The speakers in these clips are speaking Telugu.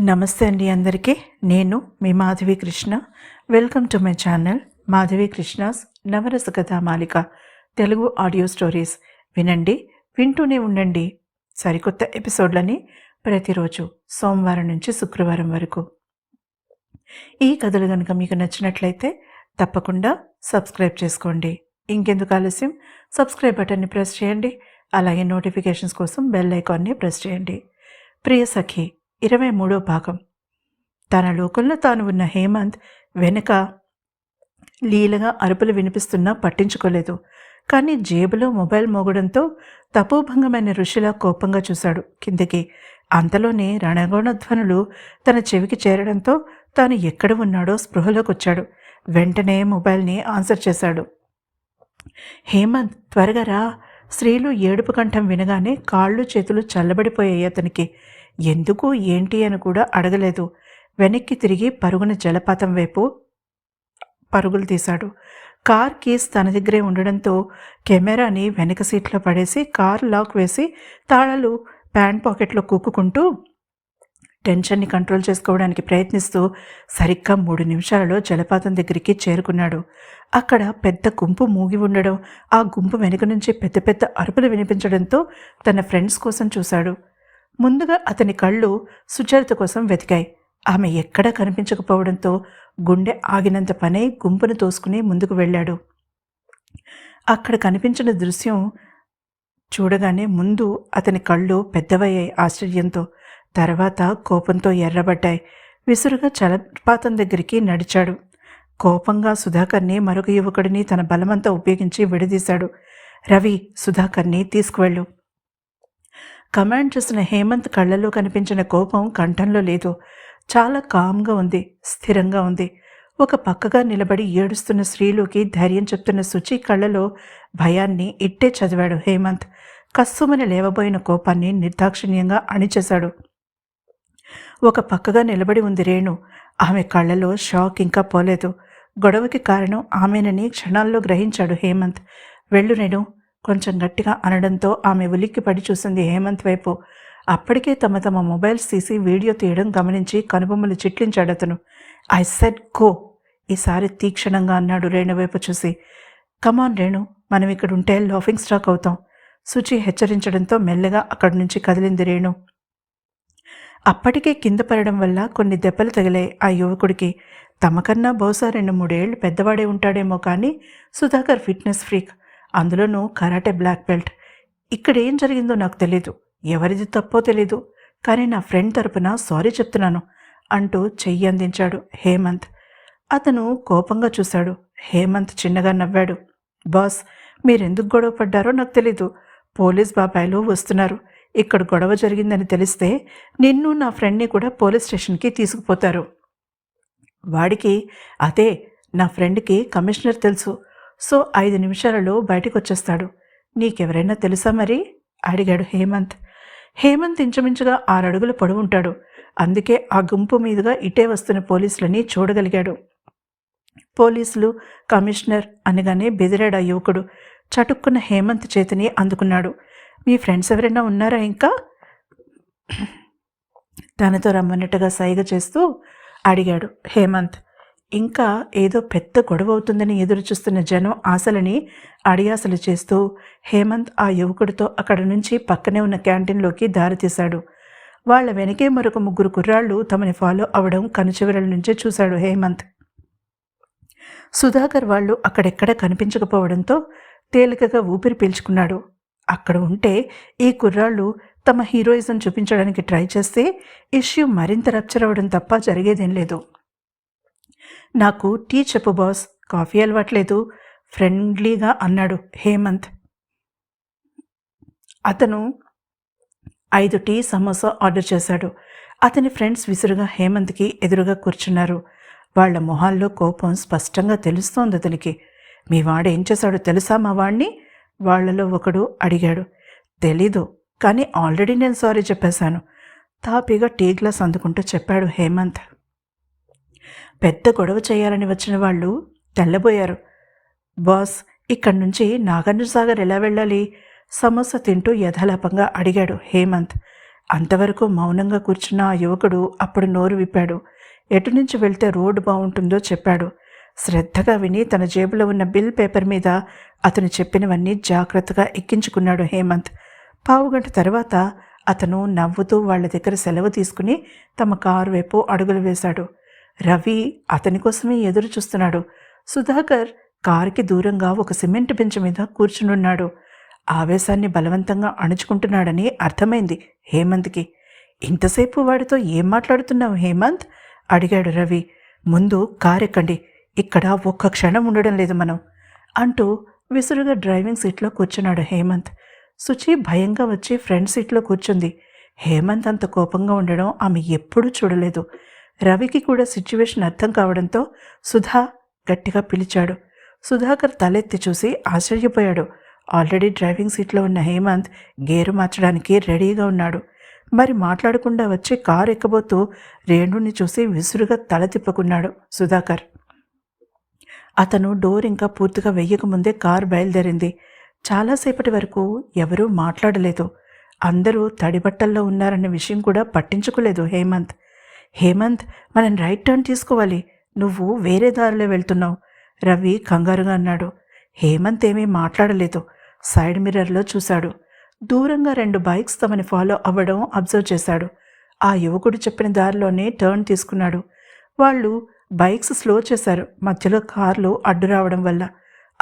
నమస్తే అండి అందరికీ. నేను మీ Madhavi Krishna. Welcome to my channel Madhavi Krishna's Navarasa Kathamalika Telugu audio stories వినండి వింటూనే ఉండండి. సరికొత్త ఎపిసోడ్లని ప్రతిరోజు సోమవారం నుంచి శుక్రవారం వరకు. ఈ కథలు కనుక మీకు నచ్చినట్లయితే తప్పకుండా సబ్స్క్రైబ్ చేసుకోండి. ఇంకెందుకు ఆలస్యం? సబ్స్క్రైబ్ బటన్ని ప్రెస్ చేయండి. అలాగే నోటిఫికేషన్స్ కోసం బెల్ ఐకాన్ని ప్రెస్ చేయండి. ప్రియ సఖి ఇరవై మూడో భాగం. తన లోకంలో తాను ఉన్న హేమంత్ వెనుక లీలగా అరుపులు వినిపిస్తున్నా పట్టించుకోలేదు. కానీ జేబులో మొబైల్ మోగడంతో తపోభంగమైన ఋషిలా కోపంగా చూశాడు. కిందకి అంతలోనే రణగోణధ్వనులు తన చెవికి చేరడంతో తాను ఎక్కడ ఉన్నాడో స్పృహలోకి వచ్చాడు వెంటనే మొబైల్ని ఆన్సర్ చేశాడు. హేమంత్ త్వరగా రా. స్త్రీలు ఏడుపు కంఠం వినగానే కాళ్ళు చేతులు చల్లబడిపోయాయి అతనికి. ఎందుకు ఏంటి అని కూడా అడగలేదు. వెనక్కి తిరిగి పరుగున జలపాతం వైపు పరుగులు తీశాడు. కార్ కీస్ తన దగ్గరే ఉండడంతో కెమెరాని వెనక సీట్లో పడేసి కార్ లాక్ వేసి తాళాలు ప్యాంట్ పాకెట్లో కుక్కుకుంటూ టెన్షన్ని కంట్రోల్ చేసుకోవడానికి ప్రయత్నిస్తూ సరిగ్గా మూడు నిమిషాలలో జలపాతం దగ్గరికి చేరుకున్నాడు. అక్కడ పెద్ద గుంపు మూగి ఉండడం ఆ గుంపు వెనుక నుంచి పెద్ద పెద్ద అరుపులు వినిపించడంతో తన ఫ్రెండ్స్ కోసం చూశాడు. ముందుగా అతని కళ్ళు సుచరిత కోసం వెతికాయి. ఆమె ఎక్కడా కనిపించకపోవడంతో గుండె ఆగినంత పనై గుంపును తోసుకుని ముందుకు వెళ్ళాడు. అక్కడ కనిపించిన దృశ్యం చూడగానే ముందు అతని కళ్ళు పెద్దవయ్యాయి ఆశ్చర్యంతో. తర్వాత కోపంతో ఎర్రబడ్డాయి. విసురుగా జలపాతం దగ్గరికి నడిచాడు. కోపంగా సుధాకర్ని మరొక యువకుడిని తన బలమంతా ఉపయోగించి విడదీశాడు. రవి సుధాకర్ని తీసుకువెళ్ళు. కమాండ్ చూసిన హేమంత్ కళ్ళల్లో కనిపించిన కోపం కంఠంలో లేదు. చాలా కామ్గా ఉంది స్థిరంగా ఉంది. ఒక పక్కగా నిలబడి ఏడుస్తున్న స్త్రీలోకి ధైర్యం చెప్తున్న శుచి కళ్ళలో భయాన్ని ఇట్టే చదివాడు హేమంత్. కస్సుమని లేవబోయిన కోపాన్ని నిర్దాక్షిణ్యంగా అణిచేశాడు. ఒక పక్కగా నిలబడి ఉంది రేణు. ఆమె కళ్ళలో షాక్ ఇంకా పోలేదు. గొడవకి కారణం ఆమెనని క్షణాల్లో గ్రహించాడు హేమంత్. వెళ్ళు రేణు కొంచెం గట్టిగా అనడంతో ఆమె ఉలిక్కి పడి చూసింది హేమంత్ వైపు. అప్పటికే తమ తమ మొబైల్స్ తీసి వీడియో తీయడం గమనించి కనుబొమ్మలు చిట్లించాడు అతను. ఐ సెడ్ గో ఈసారి తీక్షణంగా అన్నాడు రేణు వైపు చూసి. కమాన్ రేణు మనం ఇక్కడ ఉంటే లాఫింగ్ స్టాక్ అవుతాం. శుచి హెచ్చరించడంతో మెల్లగా అక్కడి నుంచి కదిలింది రేణు. అప్పటికే కింద పడడం వల్ల కొన్ని దెబ్బలు తగిలాయి ఆ యువకుడికి. తమకన్నా బహుశా రెండు మూడేళ్ళు పెద్దవాడే ఉంటాడేమో కానీ సుధాకర్ ఫిట్నెస్ ఫ్రీక్. అందులోనూ కరాటే బ్లాక్ బెల్ట్. ఇక్కడ ఏం జరిగిందో నాకు తెలీదు. ఎవరిది తప్పో తెలీదు. కానీ నా ఫ్రెండ్ తరపున సారీ చెప్తున్నాను అంటూ చెయ్యి అందించాడు హేమంత్. అతను కోపంగా చూశాడు. హేమంత్ చిన్నగా నవ్వాడు. బాస్ మీరెందుకు గొడవ పడ్డారో నాకు తెలీదు. పోలీస్ బాబాయిలు వస్తున్నారు. ఇక్కడ గొడవ జరిగిందని తెలిస్తే నిన్ను నా ఫ్రెండ్ని కూడా పోలీస్ స్టేషన్కి తీసుకుపోతారు. వాడికి అదే నా ఫ్రెండ్కి కమిషనర్ తెలుసు. సో ఐదు నిమిషాలలో బయటకు వచ్చేస్తాడు నీకెవరైనా తెలుసా మరి? అడిగాడు హేమంత్. హేమంత్ ఇంచుమించుగా ఆరడుగులు పొడవుంటాడు. అందుకే ఆ గుంపు మీదుగా ఇటే వస్తున్న పోలీసులని చూడగలిగాడు. పోలీసులు కమిషనర్ అనగానే బెదిరాడు ఆ యువకుడు. చటుక్కున్న హేమంత్ చేతిని అందుకున్నాడు. మీ ఫ్రెండ్స్ ఎవరైనా ఉన్నారా ఇంకా? తనతో రమ్మన్నట్టుగా సైగ చేస్తూ అడిగాడు హేమంత్. ఇంకా ఏదో పెద్ద గొడవ అవుతుందని ఎదురు చూస్తున్న జనం ఆశలని అడియాసలు చేస్తూ హేమంత్ ఆ యువకుడితో అక్కడ నుంచి పక్కనే ఉన్న క్యాంటీన్లోకి దారితీశాడు. వాళ్ళ వెనకే మరొక ముగ్గురు కుర్రాళ్ళు తమని ఫాలో అవడం కనుచెవిరల నుంచే చూశాడు హేమంత్. సుధాకర్ వాళ్ళు అక్కడెక్కడ కనిపించకపోవడంతో తేలికగా ఊపిరి పీల్చుకున్నాడు. అక్కడ ఉంటే ఈ కుర్రాళ్ళు తమ హీరోయిజం చూపించడానికి ట్రై చేస్తే ఇష్యూ మరింత రప్చర్ అవ్వడం తప్ప జరిగేదేం లేదు. నాకు టీ చెప్పు బాస్. కాఫీ అలవాట్లేదు ఫ్రెండ్లీగా అన్నాడు హేమంత్. అతను ఐదు టీ సమోసా ఆర్డర్ చేశాడు. అతని ఫ్రెండ్స్ విసురుగా హేమంత్కి ఎదురుగా కూర్చున్నారు. వాళ్ళ మొహాల్లో కోపం స్పష్టంగా తెలుస్తోంది అతనికి. మీ వాడు ఏం చేశాడో తెలుసా మా వాడిని వాళ్ళలో ఒకడు అడిగాడు. తెలీదు కానీ ఆల్రెడీ నేను సారీ చెప్పేశాను. తాపీగా టీ గ్లాస్ అందుకుంటూ చెప్పాడు హేమంత్. పెద్ద గొడవ చేయాలని వచ్చిన వాళ్ళు తెల్లబోయారు. బాస్ ఇక్కడి నుంచి నాగార్జున సాగర్ ఎలా వెళ్ళాలి? సమోస తింటూ యథాలాపంగా అడిగాడు హేమంత్. అంతవరకు మౌనంగా కూర్చున్న ఆ యువకుడు అప్పుడు నోరు విప్పాడు. ఎటు నుంచి వెళ్తే రోడ్డు బాగుంటుందో చెప్పాడు. శ్రద్ధగా విని తన జేబులో ఉన్న బిల్ పేపర్ మీద అతను చెప్పినవన్నీ జాగ్రత్తగా ఎక్కించుకున్నాడు హేమంత్. పావుగంట తర్వాత అతను నవ్వుతూ వాళ్ళ దగ్గర సెలవు తీసుకుని తమ కారు వైపు అడుగులు వేశాడు. రవి అతని కోసమే ఎదురు చూస్తున్నాడు. సుధాకర్ కారుకి దూరంగా ఒక సిమెంట్ బెంచ్ మీద కూర్చునున్నాడు. ఆవేశాన్ని బలవంతంగా అణుచుకుంటున్నాడని అర్థమైంది హేమంత్కి. ఇంతసేపు వాడితో ఏం మాట్లాడుతున్నావు హేమంత్? అడిగాడు రవి. ముందు కారెక్కండి ఇక్కడ ఒక్క క్షణం ఉండడం లేదు మనం అంటూ విసురుగా డ్రైవింగ్ సీట్లో కూర్చున్నాడు హేమంత్. సుచి భయంగా వచ్చి ఫ్రంట్ సీట్లో కూర్చుంది. హేమంత్ అంత కోపంగా ఉండడం ఆమె ఎప్పుడూ చూడలేదు. రవికి కూడా సిచ్యువేషన్ అర్థం కావడంతో సుధా గట్టిగా పిలిచాడు. సుధాకర్ తలెత్తి చూసి ఆశ్చర్యపోయాడు. ఆల్రెడీ డ్రైవింగ్ సీట్లో ఉన్న హేమంత్ గేరు మార్చడానికి రెడీగా ఉన్నాడు. మరి మాట్లాడకుండా వచ్చి కారు ఎక్కబోతూ రేణుని చూసి విసురుగా తల తిప్పుకున్నాడు సుధాకర్. అతను డోర్ ఇంకా పూర్తిగా వెయ్యకముందే కారు బయలుదేరింది. చాలాసేపటి వరకు ఎవరూ మాట్లాడలేదు. అందరూ తడిబట్టల్లో ఉన్నారన్న విషయం కూడా పట్టించుకోలేదు హేమంత్. హేమంత్ మనం రైట్ టర్న్ తీసుకోవాలి. నువ్వు వేరే దారిలో వెళ్తున్నావు. రవి కంగారుగా అన్నాడు. హేమంత్ ఏమీ మాట్లాడలేదు. సైడ్ మిర్రర్లో చూశాడు. దూరంగా రెండు బైక్స్ తమని ఫాలో అవ్వడం అబ్జర్వ్ చేశాడు. ఆ యువకుడు చెప్పిన దారిలోనే టర్న్ తీసుకున్నాడు. వాళ్ళు బైక్స్ స్లో చేశారు. మధ్యలో కార్లు అడ్డు రావడం వల్ల.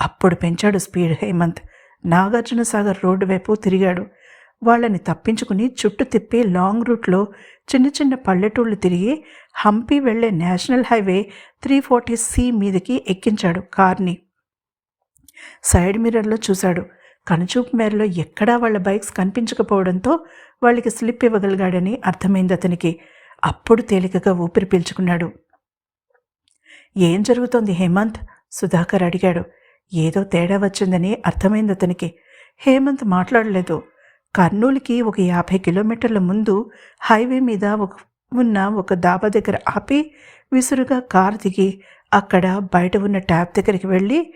అప్పుడు పెంచాడు స్పీడ్ హేమంత్. నాగార్జున సాగర్ రోడ్డు వైపు తిరిగాడు. వాళ్ళని తప్పించుకుని చుట్టూ తిప్పి లాంగ్ రూట్లో చిన్న చిన్న పల్లెటూళ్ళు తిరిగి హంపి వెళ్ళే national highway three forty C మీదకి ఎక్కించాడు కార్ని. సైడ్ మిర్రర్లో చూశాడు. కనుచూపు మేరలో ఎక్కడా వాళ్ళ బైక్స్ కనిపించకపోవడంతో వాళ్ళకి స్లిప్ ఇవ్వగలిగాడని అర్థమైంది అతనికి. అప్పుడు తేలికగా ఊపిరి పీల్చుకున్నాడు. ఏం జరుగుతోంది హేమంత్? సుధాకర్ అడిగాడు. ఏదో తేడా వచ్చిందని అర్థమైంది అతనికి. హేమంత్ మాట్లాడలేదు. కర్నూలుకి ఒక యాభై కిలోమీటర్ల ముందు హైవే మీద ఒక ఉన్న ఒక దాబా దగ్గర ఆపి విసురుగా కారు దిగి అక్కడ బయట ఉన్న ట్యాప్ దగ్గరికి వెళ్ళి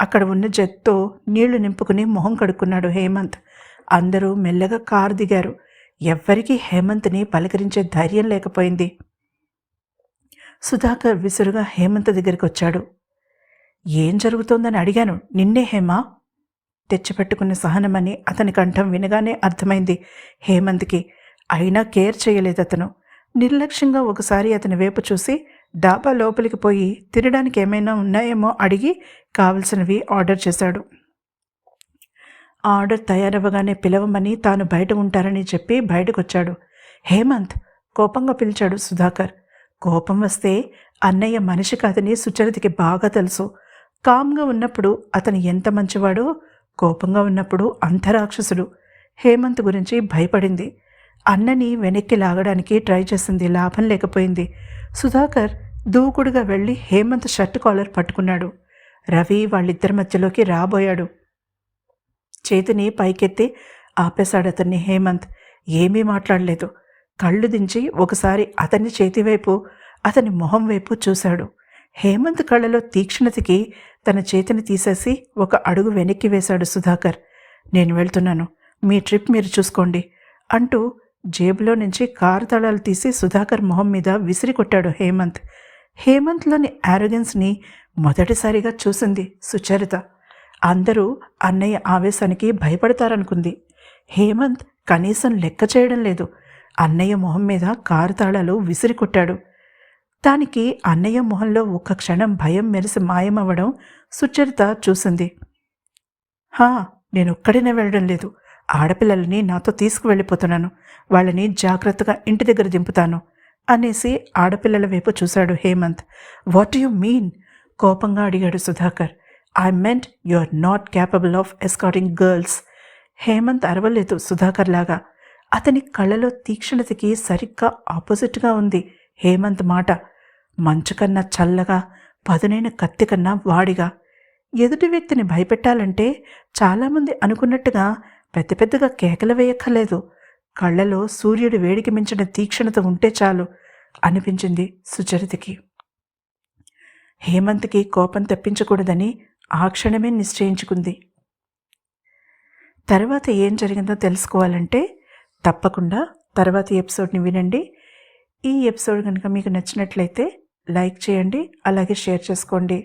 అక్కడ ఉన్న జత్తో నీళ్ళు నింపుకుని మొహం కడుక్కున్నాడు హేమంత్. అందరూ మెల్లగా కారు దిగారు. ఎవ్వరికీ హేమంత్ని పలకరించే ధైర్యం లేకపోయింది. సుధాకర్ విసురుగా హేమంత్ దగ్గరికి వచ్చాడు. ఏం జరుగుతోందని అడిగాను. నిన్నే హేమా? తెచ్చిపెట్టుకున్న సహనమని అతని కంఠం వినగానే అర్థమైంది. హేమంత్కి అయినా కేర్ చేయలేదు అతను. నిర్లక్ష్యంగా ఒకసారి అతని వైపు చూసి డాబా లోపలికి పోయి తినడానికి ఏమైనా ఉన్నాయేమో అడిగి కావలసినవి ఆర్డర్ చేశాడు. ఆర్డర్ తయారవ్వగానే పిలవమని తాను బయట ఉంటారని చెప్పి బయటకొచ్చాడు. హేమంత్ కోపంగా పిలిచాడు సుధాకర్. కోపం వస్తే అన్నయ్య మనిషి కాదని సుచరితకి బాగా తెలుసు. కామ్గా ఉన్నప్పుడు అతను ఎంత మంచివాడో కోపంగా ఉన్నప్పుడు అంతరాక్షసుడు హేమంత్ గురించి భయపడింది. అన్నని వెనక్కి లాగడానికి ట్రై చేసింది. లాభం లేకపోయింది. సుధాకర్ దూకుడుగా వెళ్ళి హేమంత్ షర్ట్ కాలర్ పట్టుకున్నాడు. రవి వాళ్ళిద్దరి మధ్యలోకి రాబోయాడు. చేతిని పైకెత్తి ఆపేశాడు అతన్ని హేమంత్. ఏమీ మాట్లాడలేదు. కళ్ళు దించి ఒకసారి అతని చేతివైపు అతని మొహం వైపు చూశాడు. హేమంత్ కళ్ళలో తీక్షణతకి తన చేతిని తీసేసి ఒక అడుగు వెనక్కి వేశాడు సుధాకర్. నేను వెళ్తున్నాను. మీ ట్రిప్ మీరు చూసుకోండి అంటూ జేబులో నుంచి కారు తళాలు తీసి సుధాకర్ మొహం మీద విసిరి కొట్టాడు హేమంత్. హేమంత్లోని ఆరోగెన్స్ని మొదటిసారిగా చూసింది సుచరిత. అందరూ అన్నయ్య ఆవేశానికి భయపడతారనుకుంది. హేమంత్ కనీసం లెక్క చేయడం లేదు. అన్నయ్య మొహం మీద కారు తాళాలు విసిరి కొట్టాడు. దానికి అన్నయ్య మొహంలో ఒక్క క్షణం భయం మెరిసి మాయమవ్వడం సుచరిత చూసింది. హా నేను వెళ్ళడం లేదు. ఆడపిల్లలని నాతో తీసుకువెళ్ళిపోతున్నాను. వాళ్ళని జాగ్రత్తగా ఇంటి దగ్గర దింపుతాను అనేసి ఆడపిల్లల వైపు చూశాడు హేమంత్. What you mean? కోపంగా అడిగాడు Sudhakar. I meant you are not capable of escorting girls. Hemanth అరవలేదు Sudhakar లాగా అతని కళ్ళలో తీక్షణతకి సరిగ్గా ఆపోజిట్గా ఉంది. హేమంత్ మాట మంచు కన్నా చల్లగా పదునైన కత్తి కన్నా వాడిగా. ఎదుటి వ్యక్తిని భయపెట్టాలంటే చాలామంది అనుకున్నట్టుగా పెద్ద పెద్దగా కేకలు వేయక్కర్లేదు. కళ్ళలో సూర్యుడి వేడికి మించిన తీక్షణత ఉంటే చాలు అనిపించింది సుచరితకి. హేమంత్కి కోపం తెప్పించకూడదని ఆ క్షణమే నిశ్చయించుకుంది. తర్వాత ఏం జరిగిందో తెలుసుకోవాలంటే తప్పకుండా తర్వాతి ఎపిసోడ్ని వినండి. ఈ ఎపిసోడ్ కనుక మీకు నచ్చినట్లయితే లైక్ చేయండి అలాగే షేర్ చేసుకోండి.